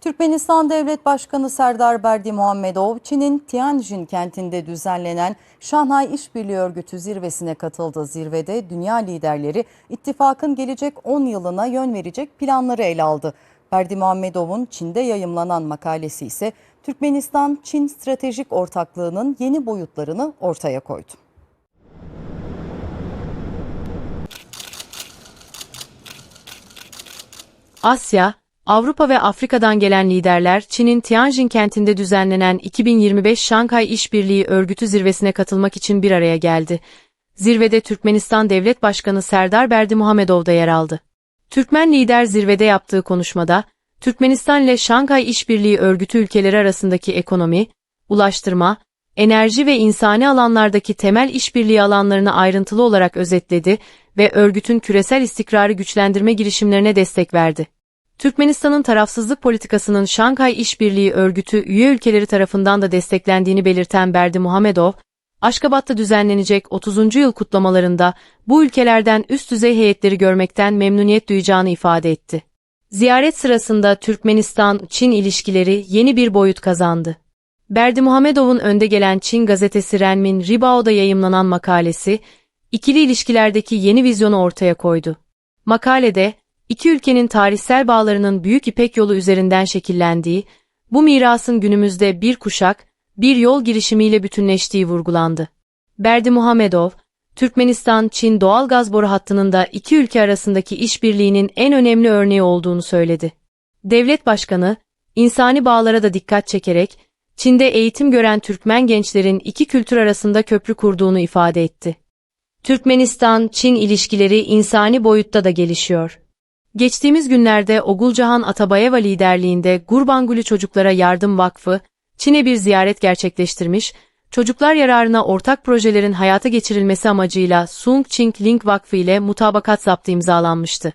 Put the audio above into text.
Türkmenistan Devlet Başkanı Serdar Berdi Muhammedov, Çin'in Tianjin kentinde düzenlenen Şanghay İşbirliği Örgütü zirvesine katıldı. Zirvede dünya liderleri ittifakın gelecek 10 yılına yön verecek planları ele aldı. Berdi Muhammedov'un Çin'de yayımlanan makalesi ise Türkmenistan-Çin stratejik ortaklığının yeni boyutlarını ortaya koydu. Asya, Avrupa ve Afrika'dan gelen liderler Çin'in Tianjin kentinde düzenlenen 2025 Şanghay İşbirliği Örgütü zirvesine katılmak için bir araya geldi. Zirvede Türkmenistan Devlet Başkanı Serdar Berdi Muhammedov da yer aldı. Türkmen lider zirvede yaptığı konuşmada, Türkmenistan ile Şanghay İşbirliği Örgütü ülkeleri arasındaki ekonomi, ulaştırma, enerji ve insani alanlardaki temel işbirliği alanlarını ayrıntılı olarak özetledi ve örgütün küresel istikrarı güçlendirme girişimlerine destek verdi. Türkmenistan'ın tarafsızlık politikasının Şanghay İşbirliği Örgütü üye ülkeleri tarafından da desteklendiğini belirten Berdi Muhammedov, Aşkabat'ta düzenlenecek 30. yıl kutlamalarında bu ülkelerden üst düzey heyetleri görmekten memnuniyet duyacağını ifade etti. Ziyaret sırasında Türkmenistan-Çin ilişkileri yeni bir boyut kazandı. Berdi Muhammedov'un önde gelen Çin gazetesi Renmin Ribao'da yayımlanan makalesi, ikili ilişkilerdeki yeni vizyonu ortaya koydu. Makalede, iki ülkenin tarihsel bağlarının Büyük İpek Yolu üzerinden şekillendiği, bu mirasın günümüzde bir kuşak, bir yol girişimiyle bütünleştiği vurgulandı. Berdi Muhammedov, Türkmenistan-Çin doğal gaz boru hattının da iki ülke arasındaki işbirliğinin en önemli örneği olduğunu söyledi. Devlet Başkanı, insani bağlara da dikkat çekerek, Çin'de eğitim gören Türkmen gençlerin iki kültür arasında köprü kurduğunu ifade etti. Türkmenistan-Çin ilişkileri insani boyutta da gelişiyor. Geçtiğimiz günlerde Ogulcahan Atabayeva liderliğinde Gurbanguli Çocuklara Yardım Vakfı, Çin'e bir ziyaret gerçekleştirmiş, çocuklar yararına ortak projelerin hayata geçirilmesi amacıyla Sung Ching Link Vakfı ile mutabakat zaptı imzalanmıştı.